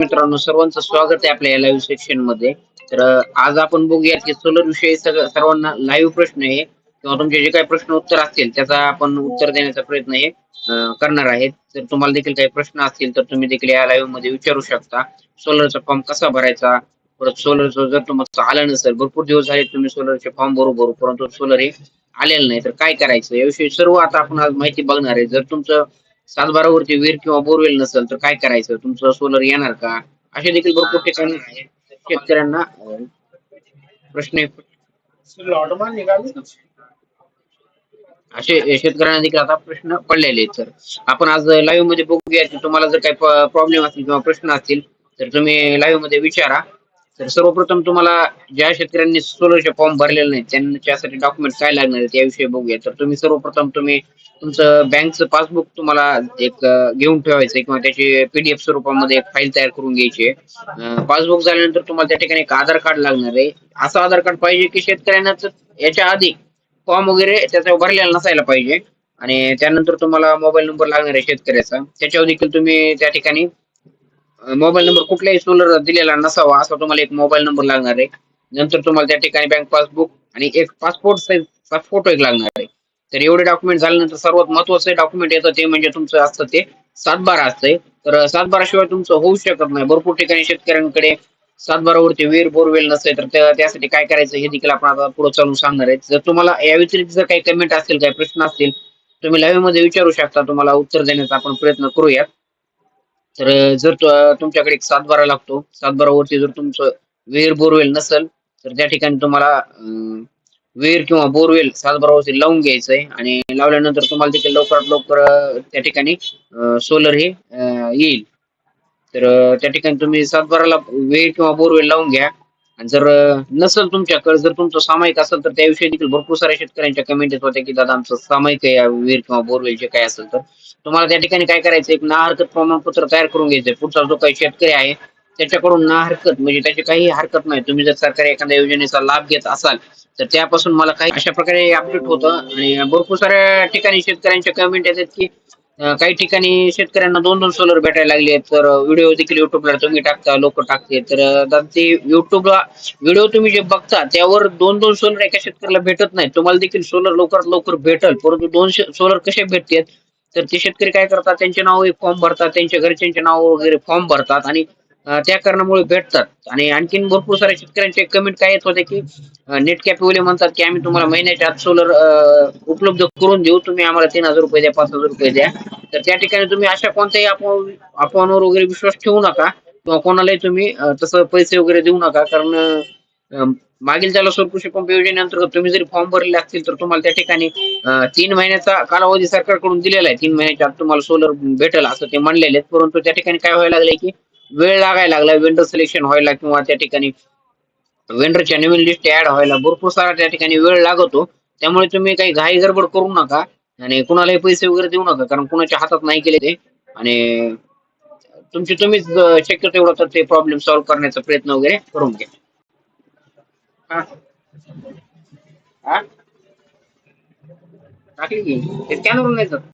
मित्रांनो सर्वांचं स्वागत आहे आपल्या लाईव्ह सेक्शनमध्ये. तर आज आपण बघूया की सोलर विषयी सगळं- सर्वांना लाईव्ह प्रश्न आहे. किंवा तुमचे जे काही प्रश्न उत्तर असतील त्याचा आपण उत्तर देण्याचा प्रयत्न हे करणार आहेत. तर तुम्हाला देखील काही प्रश्न असतील तर तुम्ही देखील या लाईव्हमध्ये विचारू शकता. सोलरचा फॉर्म कसा भरायचा? परत सोलरचं जर तुम्हाला आलं नसेल भरपूर दिवस झाले तुम्ही सोलरचे फॉर्म भरू भरू परंतु सोलर हे आलेलं नाही. तर काय करायचं? याविषयी सर्व आता आपण आज माहिती बघणार आहे. जर तुमचं सातबारावरती विहीर किंवा बोरवेल नसेल तर काय करायचं? तुमचं सोलर येणार का? असे देखील भरपूर ठिकाणी शेतकऱ्यांना प्रश्न असे शेतकऱ्यांना देखील आता प्रश्न पडलेले आहेत तर आपण आज लाईव्हमध्ये बघूया की तुम्हाला जर काही प्रॉब्लेम असतील किंवा प्रश्न असतील तर तुम्ही लाईव्हमध्ये विचारा. तर सर्वप्रथम तुम्हाला ज्या शेतकऱ्यांनी सोलोचे फॉर्म भरलेले नाही त्यांच्यासाठी डॉक्युमेंट काय लागणार त्याविषयी बघूया. तर तुम्ही सर्वप्रथम तुम्ही तुमचं बँकचं पासबुक तुम्हाला एक घेऊन ठेवायचं किंवा त्याची पीडीएफ स्वरूपामध्ये एक फाईल तयार करून घ्यायची पासबुक झाल्यानंतर तुम्हाला त्या ठिकाणी एक आधार कार्ड लागणार आहे. असं आधार कार्ड पाहिजे की शेतकऱ्यांना याच्या आधी फॉर्म वगैरे त्याचा भरलेला नसायला पाहिजे. आणि त्यानंतर तुम्हाला मोबाईल नंबर लागणार आहे शेतकऱ्याचा. त्याच्यावर देखील तुम्ही त्या ठिकाणी मोबाईल नंबर कुठल्याही सोलर दिलेला नसावा असा तुम्हाला एक मोबाईल नंबर लागणार आहे. नंतर तुम्हाला त्या ठिकाणी बँक पासबुक आणि एक पासपोर्ट साईजचा फोटो एक लागणार आहे. तर एवढे डॉक्युमेंट झाल्यानंतर सर्वात महत्वाचं डॉक्युमेंट येतं ते म्हणजे तुमचं असतं ते सातबारा असतंय. तर सातबाराशिवाय तुमचं होऊ शकत नाही. भरपूर ठिकाणी शेतकऱ्यांकडे सातबारावरती विहीर बोरवेल नसते तर त्यासाठी काय करायचं हे देखील आपण आता पुढे चालून सांगणार आहे. जर तुम्हाला या व्यतिरिक्त जर काही कमेंट असतील काही प्रश्न असतील तुम्ही लाईव्हमध्ये विचारू शकता. तुम्हाला उत्तर देण्याचा आपण प्रयत्न करूयात. तर जर तुमच्याकडे एक सातबारा लागतो सातबारावरती जर तुमचं विहीर बोरवेल नसेल तर त्या ठिकाणी तुम्हाला विहीर किंवा बोरवेल सातबारावरती लावून घ्यायचं आहे आणि लावल्यानंतर तुम्हाला देखील लवकरात लवकर त्या ठिकाणी सोलर हे येईल. तर त्या ठिकाणी तुम्ही सातबाराला विहीर किंवा बोरवेल लावून घ्या. जर नसेल तुमच्याकडे जर तुमचं सामायिक असेल तर त्याविषयी देखील भरपूर साऱ्या शेतकऱ्यांच्या कमेंट येत होत्या की दादा आमचं सामायिक आहे विहीर किंवा बोरवेल जे काय असेल तर. तुम्हाला त्या ठिकाणी काय करायचं एक ना हरकत प्रमाणपत्र तयार करून घ्यायचंय. पुढचा जो काही शेतकरी आहे त्याच्याकडून ना हरकत म्हणजे त्याची काही हरकत नाही. तुम्ही जर सरकारी एखाद्या योजनेचा लाभ घेत असाल तर त्यापासून मला काही अशा प्रकारे अपडेट होतं. आणि भरपूर साऱ्या ठिकाणी शेतकऱ्यांच्या कमेंट येतात की काही ठिकाणी शेतकऱ्यांना दोन दोन सोलर भेटायला लागले तर व्हिडिओ देखील युट्यूबला तुम्ही टाकता लोक टाकते. तर ते युट्यूबला व्हिडिओ तुम्ही जे बघता त्यावर दोन दोन सोलर एका शेतकऱ्याला भेटत नाही तुम्हाला देखील सोलर लवकरात लवकर भेटल. परंतु दोन सोलर कसे भेटतात? तर ते शेतकरी काय करतात? त्यांचे नाव एक फॉर्म भरतात. त्यांच्या घरच्यांचे नाव वगैरे फॉर्म भरतात. आणि त्या कारणामुळे भेटतात. आणि आणखीन भरपूर साऱ्या शेतकऱ्यांचे कमेंट काय येत होते की नेट कॅपेवाले म्हणतात की आम्ही तुम्हाला महिन्याच्या आत सोलर उपलब्ध करून देऊ. तुम्ही आम्हाला तीन हजार रुपये द्या पाच हजार रुपये द्या. तर त्या ठिकाणी तुम्ही अशा कोणत्याही अफवांवर वगैरे विश्वास ठेवू नका किंवा कोणालाही तुम्ही तसं पैसे वगैरे देऊ नका. कारण मागील त्याला सौर कृषी पंप योजनेअंतर्गत तुम्ही जरी फॉर्म भरले असतील तर तुम्हाला त्या ठिकाणी तीन महिन्याचा कालावधी सरकारकडून दिलेला आहे. तीन महिन्याच्या आत तुम्हाला सोलर भेटेल असं ते म्हणलेले आहेत. परंतु त्या ठिकाणी काय व्हायला लागलंय की वेळ लागायला लागला वेंडर सिलेक्शन व्हायला किंवा त्या ठिकाणी वेंडरच्या नवीन लिस्ट ऍड व्हायला भरपूर सारा त्या ठिकाणी वेळ लागतो. त्यामुळे तुम्ही काही घाई गडबड करू नका आणि कुणालाही पैसे वगैरे देऊ नका कारण कुणाच्या हातात नाही केले ते. आणि तुमची तुम्हीच शक्य तेवढं तर ते प्रॉब्लेम सॉल्व्ह करण्याचा प्रयत्न वगैरे करून घ्या. टाकली की? ते स्कॅनर नाही जात